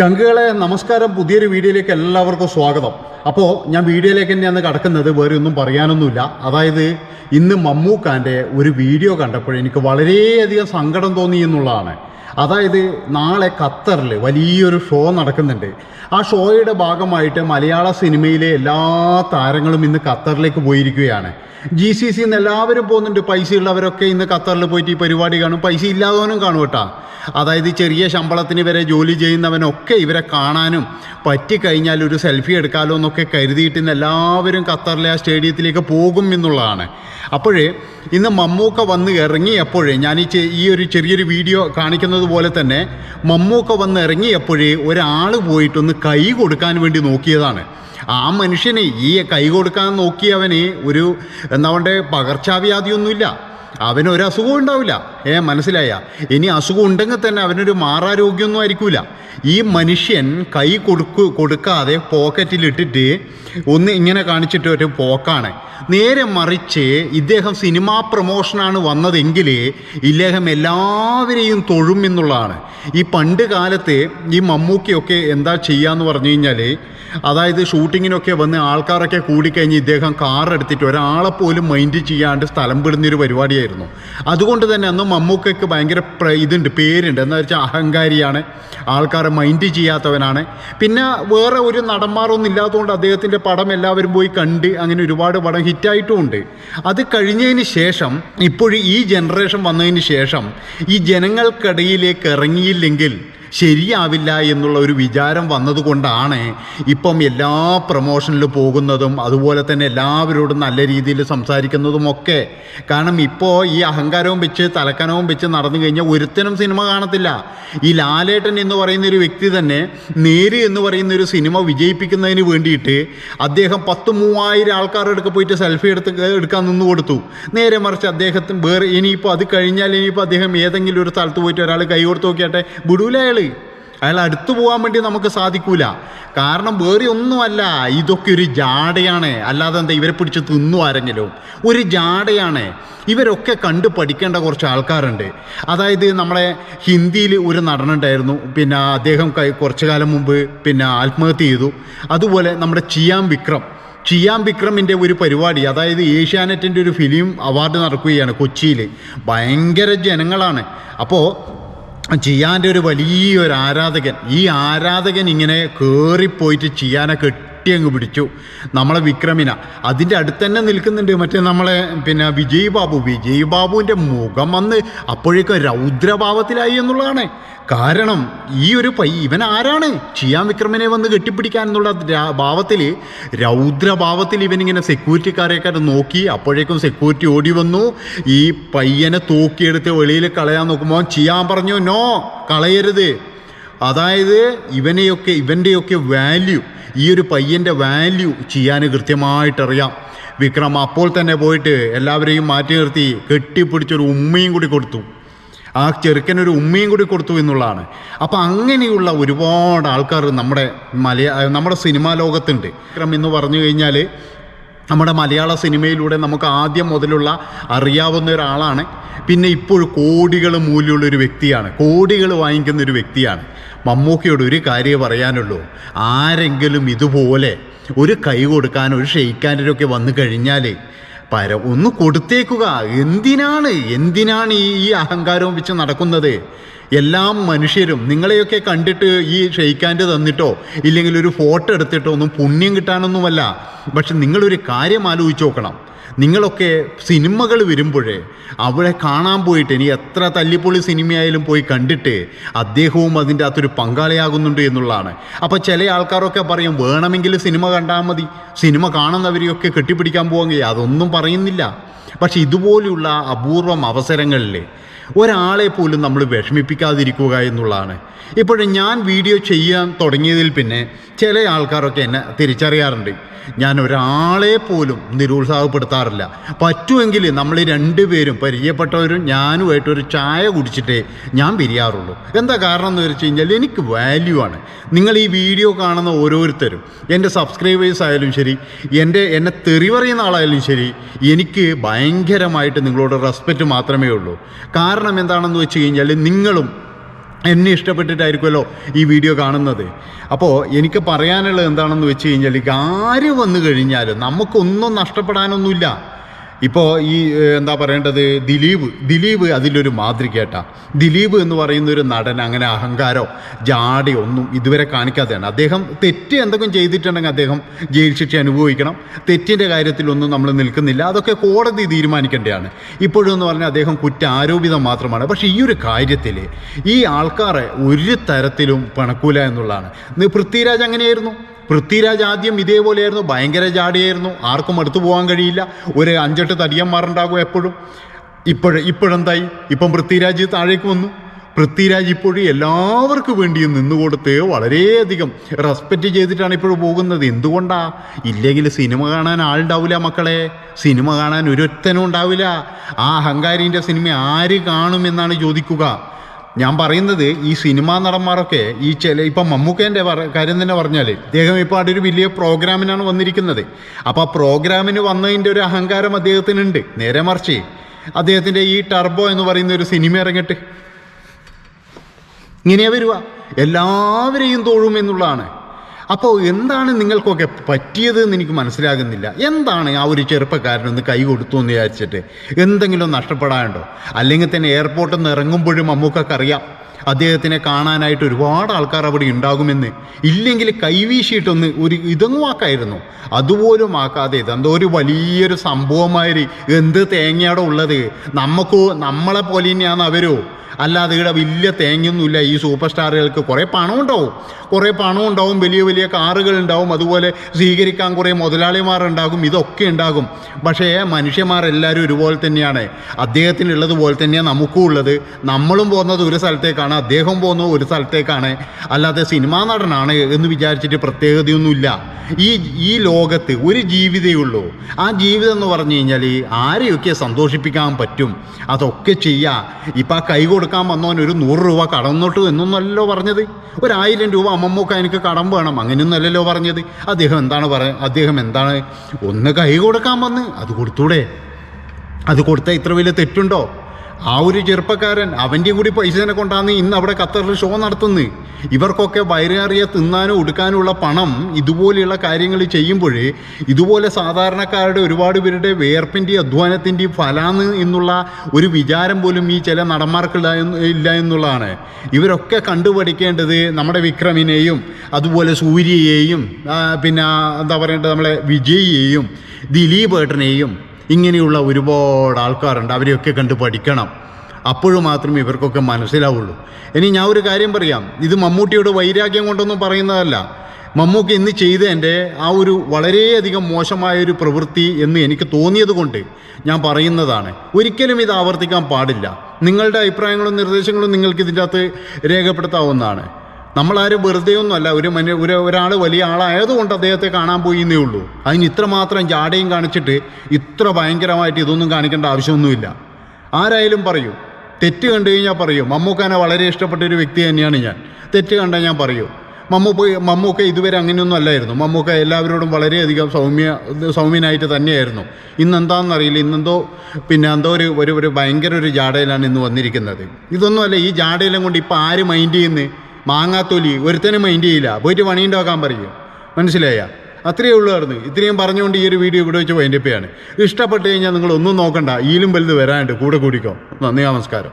ചങ്കുകളെ നമസ്കാരം പുതിയൊരു വീഡിയോയിലേക്ക് എല്ലാവർക്കും സ്വാഗതം. അപ്പോൾ ഞാൻ വീഡിയോയിലേക്ക് തന്നെയാണ് കടക്കുന്നത്. വേറെ ഒന്നും പറയാനൊന്നുമില്ല. അതായത് ഇന്ന് മമ്മൂക്കാന്റെ ഒരു വീഡിയോ കണ്ടപ്പോൾ എനിക്ക് വളരെയധികം സങ്കടം തോന്നി എന്നുള്ളതാണ്. അതായത് നാളെ ഖത്തറിൽ വലിയൊരു ഷോ നടക്കുന്നുണ്ട്. ആ ഷോയുടെ ഭാഗമായിട്ട് മലയാള സിനിമയിലെ എല്ലാ താരങ്ങളും ഇന്ന് ഖത്തറിലേക്ക് പോയിരിക്കുകയാണ്. ജി സി സി എന്ന് എല്ലാവരും പോകുന്നുണ്ട്. പൈസ ഉള്ളവരൊക്കെ ഇന്ന് ഖത്തറിൽ പോയിട്ട് ഈ പരിപാടി കാണും. പൈസ ഇല്ലാത്തവനും കാണും കേട്ടോ. അതായത് ചെറിയ ശമ്പളത്തിന് വരെ ജോലി ചെയ്യുന്നവനൊക്കെ ഇവരെ കാണാനും പറ്റിക്കഴിഞ്ഞാൽ ഒരു സെൽഫി എടുക്കാലോ എന്നൊക്കെ കരുതിയിട്ട് ഇന്ന് എല്ലാവരും ഖത്തറിലെ ആ സ്റ്റേഡിയത്തിലേക്ക് പോകും എന്നുള്ളതാണ്. അപ്പോഴേ ഇന്ന് മമ്മൂക്ക വന്ന് ഇറങ്ങിയപ്പോഴേ ഞാൻ ഈ ഈ ഒരു ചെറിയൊരു വീഡിയോ കാണിക്കുന്നത് പോലെ തന്നെ മമ്മൂക്ക വന്ന് ഇറങ്ങിയപ്പോഴേ ഒരാൾ പോയിട്ടൊന്ന് കൈ കൊടുക്കാൻ വേണ്ടി നോക്കിയതാണ്. ആ മനുഷ്യനെ ഈ കൈ കൊടുക്കാൻ നോക്കിയവന് ഒരു എന്താ പറയുക പകർച്ചവ്യാധിയൊന്നുമില്ല. അവന് ഒരു അസുഖവും ഉണ്ടാവില്ല. ഏ മനസ്സിലായ? ഇനി അസുഖം ഉണ്ടെങ്കിൽ തന്നെ അവനൊരു മാറാരോഗ്യമൊന്നും ആയിരിക്കില്ല ഈ മനുഷ്യൻ കൈ കൊടുക്കു കൊടുക്കാതെ പോക്കറ്റിലിട്ടിട്ട് ഒന്ന് ഇങ്ങനെ കാണിച്ചിട്ട് ഒരു പോക്കാണ്. നേരെ മറിച്ച് ഇദ്ദേഹം സിനിമാ പ്രൊമോഷനാണ് വന്നതെങ്കിൽ ഇദ്ദേഹം എല്ലാവരെയും തൊഴും എന്നുള്ളതാണ്. ഈ പണ്ട് കാലത്ത് ഈ മമ്മൂക്കിയൊക്കെ എന്താ ചെയ്യാന്ന് പറഞ്ഞു കഴിഞ്ഞാൽ അതായത് ഷൂട്ടിങ്ങിനൊക്കെ വന്ന് ആൾക്കാരൊക്കെ കൂടിക്കഴിഞ്ഞ് ഇദ്ദേഹം കാറെടുത്തിട്ട് ഒരാളെ പോലും മൈൻഡ് ചെയ്യാണ്ട് സ്ഥലം വിടുന്നൊരു പരിപാടിയായിരുന്നു. അതുകൊണ്ട് തന്നെ അന്ന് മമ്മൂക്കയ്ക്ക് ഭയങ്കര ഇതുണ്ട് പേരുണ്ട്. എന്ന് വെച്ചാൽ അഹങ്കാരിയാണ്. ആൾക്കാരെ മൈൻഡ് ചെയ്യാത്തവനാണ്. പിന്നെ വേറെ ഒരു നടന്മാരൊന്നും ഇല്ലാത്തതുകൊണ്ട് അദ്ദേഹത്തിന്റെ പടം എല്ലാവരും പോയി കണ്ട് അങ്ങനെ ഒരുപാട് പടം ഹിറ്റായിട്ടുമുണ്ട് അത് കഴിഞ്ഞതിന് ശേഷം ഇപ്പോഴും ഈ ജനറേഷൻ വന്നതിന് ശേഷം ഈ ജനങ്ങൾക്കിടയിലേക്ക് ഇറങ്ങിയില്ലെങ്കിൽ ശരിയാവില്ല എന്നുള്ള ഒരു വിചാരം വന്നതുകൊണ്ടാണ് ഇപ്പം എല്ലാ പ്രൊമോഷനിൽ പോകുന്നതും അതുപോലെ തന്നെ എല്ലാവരോടും നല്ല രീതിയിൽ സംസാരിക്കുന്നതും ഒക്കെ. കാരണം ഇപ്പോൾ ഈ അഹങ്കാരവും വെച്ച് തലക്കനവും വെച്ച് നടന്നു കഴിഞ്ഞാൽ ഒരുത്തനും സിനിമ കാണത്തില്ല. ഈ ലാലേട്ടൻ എന്ന് പറയുന്ന ഒരു വ്യക്തി തന്നെ നേര് എന്ന് പറയുന്ന ഒരു സിനിമ വിജയിപ്പിക്കുന്നതിന് വേണ്ടിയിട്ട് അദ്ദേഹം പത്ത് മൂവായിരം ആൾക്കാരുടെ പോയിട്ട് സെൽഫി എടുത്ത് എടുക്കാൻ നിന്ന് കൊടുത്തു. നേരെ മറിച്ച് അദ്ദേഹത്തിന് വേറെ ഇനിയിപ്പോൾ അത് കഴിഞ്ഞാൽ ഇനിയിപ്പോൾ അദ്ദേഹം ഏതെങ്കിലും ഒരു സ്ഥലത്ത് പോയിട്ട് ഒരാൾ കൈ കൊടുത്ത് നോക്കിയാട്ടെ വിടൂല അയാൾ അയാൾ അടുത്തു പോകാൻ വേണ്ടി നമുക്ക് സാധിക്കൂല. കാരണം വേറെ ഒന്നുമല്ല. ഇതൊക്കെ ഒരു ജാടയാണ്. അല്ലാതെ എന്താ ഇവരെ പിടിച്ച് തിന്നു ആരെങ്കിലും? ഒരു ജാടയാണ്. ഇവരൊക്കെ കണ്ട് പഠിക്കേണ്ട കുറച്ച് ആൾക്കാരുണ്ട്. അതായത് നമ്മളെ ഹിന്ദിയിൽ ഒരു നടനുണ്ടായിരുന്നു പിന്നെ അദ്ദേഹം കുറച്ചു കാലം മുമ്പ് പിന്നെ ആത്മഹത്യ ചെയ്തു. അതുപോലെ നമ്മുടെ ചിയാം വിക്രം. ചിയാം വിക്രമിന്റെ ഒരു പരിപാടി അതായത് ഏഷ്യാനെറ്റിന്റെ ഒരു ഫിലിം അവാർഡ് നടക്കുകയാണ് കൊച്ചിയിൽ. ഭയങ്കര ജനങ്ങളാണ്. അപ്പോൾ ചിയാന്റെ ഒരു വലിയൊരു ആരാധകൻ. ഈ ആരാധകൻ ഇങ്ങനെ കയറിപ്പോയിട്ട് ചിയാനെ കെട്ടി അങ്ങ് പിടിച്ചു. നമ്മളെ വിക്രമിന. അതിന്റെ അടുത്ത് തന്നെ നിൽക്കുന്നുണ്ട് മറ്റേ നമ്മളെ പിന്നെ വിജയ് ബാബു വിജയ് ബാബുവിന്റെ മുഖം വന്ന് അപ്പോഴേക്കും രൗദ്രഭാവത്തിലായി എന്നുള്ളതാണ്. കാരണം ഈ ഒരു പൈ ഇവൻ ആരാണ്? ചിയാൻ വിക്രമിനെ വന്ന് കെട്ടിപ്പിടിക്കാൻ എന്നുള്ള ഭാവത്തിൽ രൗദ്രഭാവത്തിൽ ഇവനിങ്ങനെ സെക്യൂരിറ്റിക്കാരെക്കാരെ നോക്കി അപ്പോഴേക്കും സെക്യൂരിറ്റി ഓടി വന്നു. ഈ പയ്യനെ തൂക്കിയെടുത്ത് വെളിയിൽ കളയാൻ നോക്കുമ്പോൾ ചിയാൻ പറഞ്ഞു നോ കളയരുത്. അതായത് ഇവനെയൊക്കെ ഇവന്റെയൊക്കെ വാല്യൂ ഈ ഒരു പയ്യന്റെ വാല്യൂ ചെയ്യാൻ കൃത്യമായിട്ടറിയാം. വിക്രം അപ്പോൾ തന്നെ പോയിട്ട് എല്ലാവരെയും മാറ്റി നിർത്തി കെട്ടിപ്പിടിച്ചൊരു ഉമ്മയും കൂടി കൊടുത്തു. ആ ചെറുക്കനൊരു ഉമ്മയും കൂടി കൊടുത്തു എന്നുള്ളതാണ്. അപ്പോൾ അങ്ങനെയുള്ള ഒരുപാട് ആൾക്കാർ നമ്മുടെ മലയാ നമ്മുടെ സിനിമാ ലോകത്തുണ്ട്. വിക്രം എന്ന് പറഞ്ഞു കഴിഞ്ഞാൽ നമ്മുടെ മലയാള സിനിമയിലൂടെ നമുക്ക് ആദ്യം മുതലുള്ള അറിയാവുന്ന ഒരാളാണ്. പിന്നെ ഇപ്പോൾ കോടികൾ മൂല്യമുള്ള ഒരു വ്യക്തിയാണ്. കോടികൾ വാങ്ങിക്കുന്ന ഒരു വ്യക്തിയാണ്. മമ്മൂക്കയോട് ഒരു കാര്യം പറയാനുള്ളൂ. ആരെങ്കിലും ഇതുപോലെ ഒരു കൈ കൊടുക്കാൻ ഒരു ഷെയ്ക്കാനൊക്കെ വന്നു കഴിഞ്ഞാൽ പര ഒന്ന് കൊടുത്തേക്കുക. എന്തിനാണ്? എന്തിനാണ് ഈ ഈ അഹങ്കാരവും വെച്ച് നടക്കുന്നത്? എല്ലാം മനുഷ്യരും നിങ്ങളെയൊക്കെ കണ്ടിട്ട് ഈ ഷെയ്ക്കാന്റെ തന്നിട്ടോ ഇല്ലെങ്കിൽ ഒരു ഫോട്ടോ എടുത്തിട്ടോ ഒന്നും പുണ്യം കിട്ടാനൊന്നുമല്ല. പക്ഷെ നിങ്ങളൊരു കാര്യം ആലോചിച്ച് നോക്കണം. നിങ്ങളൊക്കെ സിനിമകൾ വരുമ്പോഴേ അവിടെ കാണാൻ പോയിട്ട് ഇനി എത്ര തല്ലിപ്പൊളി സിനിമയായാലും പോയി കണ്ടിട്ട് അദ്ദേഹവും അതിന്റെ അകത്തൊരു പങ്കാളിയാകുന്നുണ്ട് എന്നുള്ളതാണ്. അപ്പോൾ ചില ആൾക്കാരൊക്കെ പറയും വേണമെങ്കിൽ സിനിമ കണ്ടാൽ മതി. സിനിമ കാണുന്നവരെയൊക്കെ കെട്ടിപ്പിടിക്കാൻ പോവുകയും അതൊന്നും പറയുന്നില്ല. പക്ഷെ ഇതുപോലെയുള്ള അപൂർവം അവസരങ്ങളിൽ ഒരാളെ പോലും നമ്മൾ വിഷമിപ്പിക്കാതിരിക്കുക എന്നുള്ളതാണ്. ഇപ്പോഴും ഞാൻ വീഡിയോ ചെയ്യാൻ തുടങ്ങിയതിൽ പിന്നെ ചില ആൾക്കാരൊക്കെ എന്നെ തിരിച്ചറിയാറുണ്ട്. ഞാൻ ഒരാളെ പോലും നിരുത്സാഹപ്പെടുത്താറില്ല. പറ്റുമെങ്കിൽ നമ്മൾ രണ്ടുപേരും പരിചയപ്പെട്ടവരും ഞാനുമായിട്ട് ഒരു ചായ കുടിച്ചിട്ടേ ഞാൻ പിരിയാറുള്ളൂ. എന്താ കാരണം എന്ന് വെച്ച് കഴിഞ്ഞാൽ എനിക്ക് വാല്യൂ ആണ്. നിങ്ങൾ ഈ വീഡിയോ കാണുന്ന ഓരോരുത്തരും എന്റെ സബ്സ്ക്രൈബേഴ്സ് ആയാലും ശരി എന്റെ എന്നെ തെറിവറിയുന്ന ആളായാലും ശരി എനിക്ക് ഭയങ്കരമായിട്ട് നിങ്ങളോട് റെസ്പെക്റ്റ് മാത്രമേ ഉള്ളൂ. കാരണം എന്താണെന്ന് വെച്ച് കഴിഞ്ഞാൽ നിങ്ങളും എന്നെ ഇഷ്ടപ്പെട്ടിട്ടായിരിക്കുമല്ലോ ഈ വീഡിയോ കാണുന്നത്. അപ്പോൾ എനിക്ക് പറയാനുള്ളത് എന്താണെന്ന് വെച്ച് കഴിഞ്ഞാൽ ആര് വന്നു കഴിഞ്ഞാലും നമുക്കൊന്നും നഷ്ടപ്പെടാനൊന്നുമില്ല. ഇപ്പോൾ ഈ എന്താ പറയേണ്ടത്? ദിലീപ്. ദിലീപ് അതിലൊരു മാതൃകയാട്ടാ ദിലീപ് എന്ന് പറയുന്ന ഒരു നടൻ അങ്ങനെ അഹങ്കാരോ ജാടി ഒന്നും ഇതുവരെ കാണിക്കാതെയാണ്. അദ്ദേഹം തെറ്റ് എന്തെങ്കിലും ചെയ്തിട്ടുണ്ടെങ്കിൽ അദ്ദേഹം ജയിൽ ശിക്ഷ അനുഭവിക്കണം. തെറ്റിന്റെ കാര്യത്തിലൊന്നും നമ്മൾ നിൽക്കുന്നില്ല. അതൊക്കെ കോടതി തീരുമാനിക്കേണ്ടതാണ്. ഇപ്പോഴും എന്ന് പറഞ്ഞാൽ അദ്ദേഹം കുറ്റാരോപിതം മാത്രമാണ്. പക്ഷേ ഈ ഒരു കാര്യത്തിൽ ഈ ആൾക്കാരെ ഒരു തരത്തിലും പണക്കൂല എന്നുള്ളതാണ്. പൃഥ്വിരാജ് അങ്ങനെയായിരുന്നു. പൃഥ്വിരാജ് ആദ്യം ഇതേപോലെയായിരുന്നു ഭയങ്കര ജാടിയായിരുന്നു. ആർക്കും അടുത്തു പോകാൻ കഴിയില്ല. ഒരു അഞ്ചെട്ട് തടിയന്മാരുണ്ടാകും എപ്പോഴും. ഇപ്പോഴും ഇപ്പോഴെന്തായി? ഇപ്പം പൃഥ്വിരാജ് താഴേക്ക് വന്നു. പൃഥ്വിരാജ് ഇപ്പോഴും എല്ലാവർക്കും വേണ്ടിയും നിന്നുകൊടുത്ത് വളരെയധികം റെസ്പെക്റ്റ് ചെയ്തിട്ടാണ് ഇപ്പോഴും പോകുന്നത്. എന്തുകൊണ്ടാ? ഇല്ലെങ്കിൽ സിനിമ കാണാൻ ആളുണ്ടാവില്ല മക്കളെ. സിനിമ കാണാൻ ഒരുത്തനും ഉണ്ടാവില്ല. ആ അഹങ്കാരിന്റെ സിനിമ ആര് കാണുമെന്നാണ് ചോദിക്കുക. ഞാൻ പറയുന്നത് ഈ സിനിമാ നടന്മാരൊക്കെ ഈ ചില ഇപ്പം മമ്മൂക്കേന്റെ കാര്യം തന്നെ പറഞ്ഞാൽ അദ്ദേഹം ഇപ്പോൾ അവിടെ ഒരു വലിയ പ്രോഗ്രാമിനാണ് വന്നിരിക്കുന്നത്. അപ്പോൾ ആ പ്രോഗ്രാമിന് വന്നതിന്റെ ഒരു അഹങ്കാരം അദ്ദേഹത്തിനുണ്ട്. നേരെ മറിച്ച് അദ്ദേഹത്തിന്റെ ഈ ടർബോ എന്ന് പറയുന്ന ഒരു സിനിമ ഇറങ്ങിയിട്ട് ഇങ്ങനെയാ വരുവാ എല്ലാവരെയും തോഴും എന്നുള്ളതാണ്. അപ്പോൾ എന്താണ് നിങ്ങൾക്കൊക്കെ പറ്റിയത് എന്ന് എനിക്ക് മനസ്സിലാകുന്നില്ല. എന്താണ് ആ ഒരു ചെറുപ്പക്കാരനൊന്ന് കൈ കൊടുത്തു എന്ന് വിചാരിച്ചിട്ട്? എന്തെങ്കിലും നഷ്ടപ്പെടാനുണ്ടോ? അല്ലെങ്കിൽ തന്നെ എയർപോർട്ടിൽ നിന്ന് ഇറങ്ങുമ്പോഴും അമ്മൂക്കൊക്കെ അറിയാം. അദ്ദേഹത്തിനെ കാണാനായിട്ട് ഒരുപാട് ആൾക്കാർ അവിടെ ഉണ്ടാകുമെന്ന്. ഇല്ലെങ്കിൽ കൈവീശിയിട്ടൊന്ന് ഒരു ഇതൊന്നും ആക്കായിരുന്നു അതുപോലും ആക്കാതെ ഇതെന്തോ ഒരു വലിയൊരു സംഭവമായി എന്ത് തേങ്ങയാടോ ഉള്ളത്. നമുക്ക് നമ്മളെ പോലെ തന്നെയാണ് അവരോ? അല്ലാതെ ഇവിടെ വലിയ തേങ്ങയൊന്നുമില്ല. ഈ സൂപ്പർ സ്റ്റാറുകൾക്ക് കുറേ പണം ഉണ്ടാവും കുറേ പണം ഉണ്ടാവും വലിയ വലിയ കാറുകൾ ഉണ്ടാവും അതുപോലെ സ്വീകരിക്കാൻ കുറേ മുതലാളിമാർ ഉണ്ടാകും ഇതൊക്കെ ഉണ്ടാകും. പക്ഷേ മനുഷ്യന്മാരെല്ലാവരും ഒരുപോലെ തന്നെയാണ്. അദ്ദേഹത്തിനുള്ളത് പോലെ തന്നെയാണ് നമുക്കും ഉള്ളത്. നമ്മളും പോകുന്നത് ഒരു സ്ഥലത്തേക്കാണ്. അദ്ദേഹം പോകുന്നത് ഒരു സ്ഥലത്തേക്കാണ്. അല്ലാതെ സിനിമാ നടനാണ് എന്ന് വിചാരിച്ചിട്ട് പ്രത്യേകതയൊന്നുമില്ല. ഈ ഈ ലോകത്ത് ഒരു ജീവിതമേ ഉള്ളൂ. ആ ജീവിതം എന്ന് പറഞ്ഞു കഴിഞ്ഞാൽ ആരെയൊക്കെ സന്തോഷിപ്പിക്കാൻ പറ്റും? അതൊക്കെ ചെയ്യുക ഇപ്പം ആ കൈ കൊടുക്കാൻ വന്നവൻ ഒരു നൂറ് രൂപ കടന്നോട്ടു എന്നൊന്നല്ലോ പറഞ്ഞത്. ഒരായിരം രൂപ അമ്മമ്മൂക്ക എനിക്ക് കടം വേണം അങ്ങനെയൊന്നല്ലല്ലോ പറഞ്ഞത്. അദ്ദേഹം എന്താണ് പറ അദ്ദേഹം എന്താണ് ഒന്ന് കൈ കൊടുക്കാൻ വന്ന് അത് കൊടുത്തൂടെ? അത് കൊടുത്താൽ ഇത്ര വലിയ തെറ്റുണ്ടോ? ആ ഒരു ചെറുപ്പക്കാരൻ അവന്റെയും കൂടി പൈസനെ കൊണ്ടാണ് ഇന്ന് അവിടെ ഖത്തറിൽ ഷോ നടത്തുന്നത് ഇവർക്കൊക്കെ വയറേറിയ തിന്നാനും ഉടുക്കാനുമുള്ള പണം ഇതുപോലെയുള്ള കാര്യങ്ങൾ ചെയ്യുമ്പോൾ ഇതുപോലെ സാധാരണക്കാരുടെ ഒരുപാട് പേരുടെ വേർപ്പിന്റെയും അധ്വാനത്തിന്റെയും ഫലാന്ന് എന്നുള്ള ഒരു വിചാരം പോലും ഈ ചില നടന്മാർക്കില്ല ഇല്ല എന്നുള്ളതാണ്. ഇവരൊക്കെ കണ്ടുപഠിക്കേണ്ടത് നമ്മുടെ വിക്രമിനെയും അതുപോലെ സൂര്യയെയും പിന്നെ എന്താ പറയേണ്ടത് നമ്മളെ വിജയിയെയും ദിലീപ് ഏട്ടനെയും ഇങ്ങനെയുള്ള ഒരുപാട് ആൾക്കാരുണ്ട്. അവരെയൊക്കെ കണ്ട് പഠിക്കണം. അപ്പോഴും മാത്രം ഇവർക്കൊക്കെ മനസ്സിലാവുള്ളൂ. ഇനി ഞാൻ ഒരു കാര്യം പറയാം. ഇത് മമ്മൂട്ടിയുടെ വൈരാഗ്യം കൊണ്ടൊന്നും പറയുന്നതല്ല. മമ്മൂക്ക് ഇന്ന് ചെയ്തതിന്റെ ആ ഒരു വളരെയധികം മോശമായൊരു പ്രവൃത്തി എന്ന് എനിക്ക് തോന്നിയത് കൊണ്ട് ഞാൻ പറയുന്നതാണ്. ഒരിക്കലും ഇത് ആവർത്തിക്കാൻ പാടില്ല. നിങ്ങളുടെ അഭിപ്രായങ്ങളും നിർദ്ദേശങ്ങളും നിങ്ങൾക്ക് ഇതിന്റെ അകത്ത് രേഖപ്പെടുത്താവുന്നതാണ്. നമ്മളാരും വെറുതെ ഒന്നുമല്ല ഒരു മനു ഒരു ഒരാൾ വലിയ ആളായതുകൊണ്ട് അദ്ദേഹത്തെ കാണാൻ പോയി എന്നേ ഉള്ളൂ. അതിന് ഇത്രമാത്രം ജാടയും കാണിച്ചിട്ട് ഇത്ര ഭയങ്കരമായിട്ട് ഇതൊന്നും കാണിക്കേണ്ട ആവശ്യമൊന്നുമില്ല. ആരായാലും പറയൂ. തെറ്റ് കണ്ടു കഴിഞ്ഞാൽ പറയൂ. മമ്മൂക്കാനെ വളരെ ഇഷ്ടപ്പെട്ട ഒരു വ്യക്തി തന്നെയാണ് ഞാൻ. തെറ്റ് കണ്ടാൽ ഞാൻ പറയൂ. മമ്മൂക്ക മമ്മൂക്ക ഇതുവരെ അങ്ങനെയൊന്നും അല്ലായിരുന്നു. മമ്മൂക്ക എല്ലാവരോടും വളരെയധികം സൗമ്യ സൗമ്യനായിട്ട് തന്നെയായിരുന്നു. ഇന്നെന്താണെന്നറിയില്ല ഇന്നെന്തോ പിന്നെ എന്തോ ഒരു ഒരു ഒരു ഭയങ്കര ഒരു ജാടയിലാണ് ഇന്ന് വന്നിരിക്കുന്നത്. ഇതൊന്നുമല്ല ഈ ജാടയിലും കൊണ്ട് ഇപ്പോൾ ആര് മൈൻഡ് ചെയ്യുന്നത് മാങ്ങാത്തൊലി ഒരുത്തനെ മൈൻഡ് ചെയ്യില്ല. പോയിട്ട് പണിയുണ്ടാക്കാൻ പറയും. മനസ്സിലായ? അത്രയേ ഉള്ളായിരുന്നു ഇത്രയും പറഞ്ഞുകൊണ്ട് ഈ ഒരു വീഡിയോ ഇവിടെ വെച്ച് വൈൻഡപ്പ് ചെയ്യാണ്. ഇഷ്ടപ്പെട്ട് കഴിഞ്ഞാൽ നിങ്ങൾ ഒന്നും നോക്കണ്ട. ഈലും വലുത് വരാനുണ്ട്. കൂടെ കൂടിക്കോ. നന്ദി നമസ്കാരം.